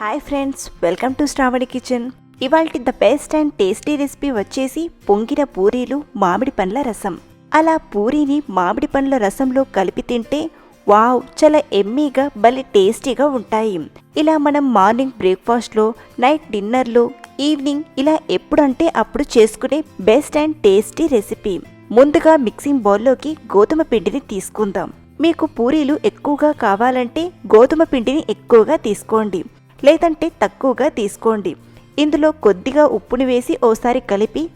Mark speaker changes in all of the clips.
Speaker 1: Hi friends welcome to Sravani kitchen ఇవాళ the best and tasty recipe వచ్చేసి పొంగిన పూరీలు మామిడి పండ్ల రసం. అలా పూరీని మామిడి పండ్ల రసంలో కలిపి తింటే వావ్ చాలా ఎమ్మీగా భలే టేస్టీగా ఉంటాయి. ఇలా మనం మార్నింగ్ బ్రేక్ఫాస్ట్లో నైట్ డిన్నర్లో ఈవినింగ్ ఇలా ఎప్పుడంటే అప్పుడు చేసుకునే బెస్ట్ అండ్ టేస్టీ రెసిపీ ముందుగా మిక్సింగ్ బౌల్లోకి గోధుమ పిండిని తీసుకుందాం. మీకు పూరీలు ఎక్కువగా కావాలంటే గోధుమ పిండిని ఎక్కువగా తీసుకోండి. లేదంటే తక్కువగా తీసుకోండి. ఇందులో కొద్దిగా ఉప్పుని వేసి ఓసారి కలిపి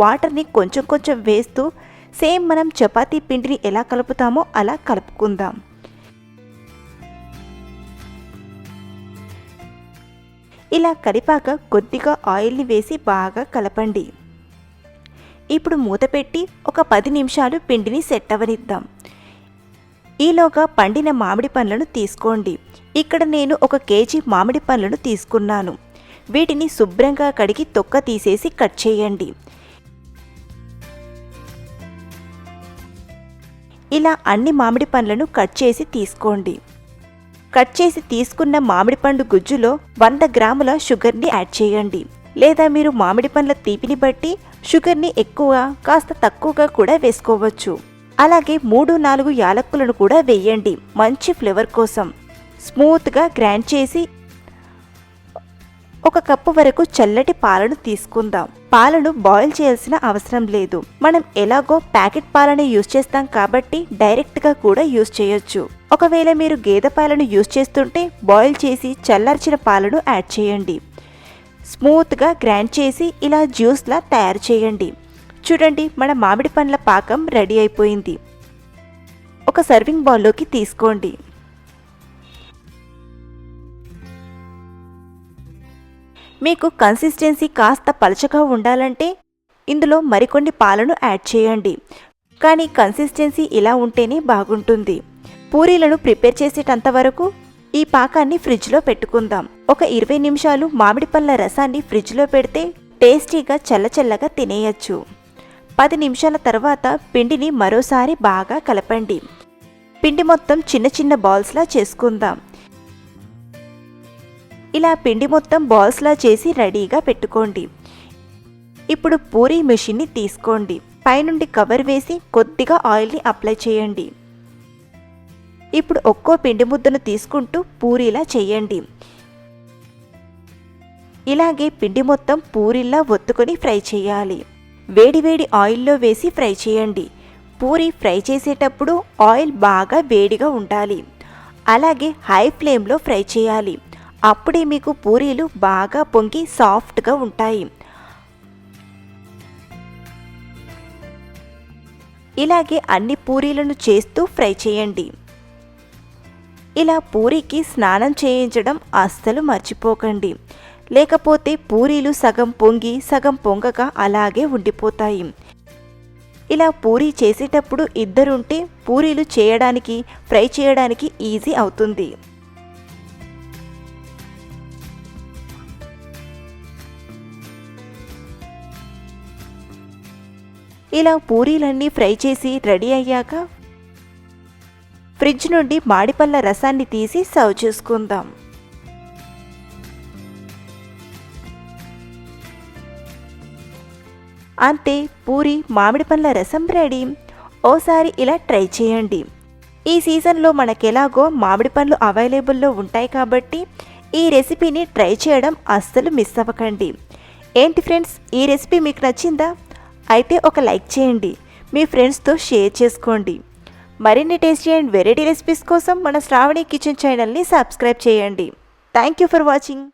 Speaker 1: వాటర్ని కొంచెం కొంచెం వేస్తూ సేమ్ మనం చపాతీ పిండిని ఎలా కలుపుతామో అలా కలుపుకుందాం. ఇలా కలిపాక కొద్దిగా ఆయిల్ని వేసి బాగా కలపండి. ఇప్పుడు మూత పెట్టి ఒక పది నిమిషాలు పిండిని సెట్ అవనిద్దాం. ఈలోగా పండిన మామిడి పండ్లను తీసుకోండి. ఇక్కడ నేను ఒక కేజీ మామిడి పండ్లను తీసుకున్నాను. వీటిని శుభ్రంగా కడిగి తొక్క తీసేసి కట్ చేయండి. ఇలా అన్ని మామిడి పండ్లను కట్ చేసి తీసుకోండి. కట్ చేసి తీసుకున్న మామిడి పండు గుజ్జులో వంద గ్రాముల షుగర్ని యాడ్ చేయండి. లేదా మీరు మామిడి పండ్ల తీపిని బట్టి షుగర్ని ఎక్కువ కాస్త తక్కువగా కూడా వేసుకోవచ్చు. అలాగే మూడు నాలుగు యాలక్కులను కూడా వేయండి. మంచి ఫ్లేవర్ కోసం. స్మూత్గా గ్రైండ్ చేసి ఒక కప్పు వరకు చల్లటి పాలను తీసుకుందాం. పాలను బాయిల్ చేయాల్సిన అవసరం లేదు. మనం ఎలాగో ప్యాకెట్ పాలను యూజ్ చేస్తాం కాబట్టి డైరెక్ట్గా కూడా యూజ్ చేయొచ్చు. ఒకవేళ మీరు గేదె పాలను యూజ్ చేస్తుంటే బాయిల్ చేసి చల్లార్చిన పాలను యాడ్ చేయండి. స్మూత్గా గ్రైండ్ చేసి ఇలా జ్యూస్లా తయారు చేయండి. చూడండి మన మామిడి పండ్ల పాకం రెడీ అయిపోయింది. ఒక సర్వింగ్ బౌల్లోకి తీసుకోండి. మీకు కన్సిస్టెన్సీ కాస్త పలచగా ఉండాలంటే ఇందులో మరికొన్ని పాలను యాడ్ చేయండి. కానీ కన్సిస్టెన్సీ ఇలా ఉంటేనే బాగుంటుంది. పూరీలను ప్రిపేర్ చేసేటంత వరకు ఈ పాకాన్ని ఫ్రిడ్జ్లో పెట్టుకుందాం. ఒక ఇరవై నిమిషాలు మామిడి పళ్ళ రసాన్ని ఫ్రిడ్జ్లో పెడితే టేస్టీగా చల్లచల్లగా తినేయచ్చు. పది నిమిషాల తర్వాత పిండిని మరోసారి బాగా కలపండి. పిండి మొత్తం చిన్న చిన్న బాల్స్లా చేసుకుందాం. ఇలా పిండి మొత్తం బాల్స్లా చేసి రెడీగా పెట్టుకోండి. ఇప్పుడు పూరీ మిషన్ని తీసుకోండి. పైనుండి కవర్ వేసి కొద్దిగా ఆయిల్ని అప్లై చేయండి. ఇప్పుడు ఒక్కో పిండి ముద్దను తీసుకుంటూ పూరీలా చేయండి. ఇలాగే పిండి మొత్తం పూరీలా ఒత్తుకొని ఫ్రై చేయాలి. వేడివేడి ఆయిల్లో వేసి ఫ్రై చేయండి. పూరి ఫ్రై చేసేటప్పుడు ఆయిల్ బాగా వేడిగా ఉండాలి. అలాగే హై ఫ్లేమ్లో ఫ్రై చేయాలి. అప్పుడే మీకు పూరీలు బాగా పొంగి సాఫ్ట్గా ఉంటాయి. ఇలాగే అన్ని పూరీలను చేస్తూ ఫ్రై చేయండి. ఇలా పూరీకి స్నానం చేయించడం అస్సలు మర్చిపోకండి. లేకపోతే పూరీలు సగం పొంగి సగం పొంగక అలాగే ఉండిపోతాయి. ఇలా పూరీ చేసేటప్పుడు ఇద్దరుంటే పూరీలు చేయడానికి ఫ్రై చేయడానికి ఈజీ అవుతుంది. ఇలా పూరీలన్నీ ఫ్రై చేసి రెడీ అయ్యాక ఫ్రిడ్జ్ నుండి మాడిపళ్ళ రసాన్ని తీసి సర్వ్ చేసుకుందాం. అంతే పూరి మామిడి పండ్ల రసం రెడీ. ఓసారి ఇలా ట్రై చేయండి. ఈ సీజన్లో మనకెలాగో మామిడి పండ్లు అవైలబుల్లో ఉంటాయి కాబట్టి ఈ రెసిపీని ట్రై చేయడం అస్సలు మిస్ అవ్వకండి. ఏంటి ఫ్రెండ్స్ ఈ రెసిపీ మీకు నచ్చిందా? అయితే ఒక లైక్ చేయండి. మీ ఫ్రెండ్స్తో షేర్ చేసుకోండి. మరిన్ని టేస్టీ అండ్ వెరైటీ రెసిపీస్ కోసం మన శ్రావణి కిచెన్ ఛానల్ని సబ్స్క్రైబ్ చేయండి. Thank you for watching.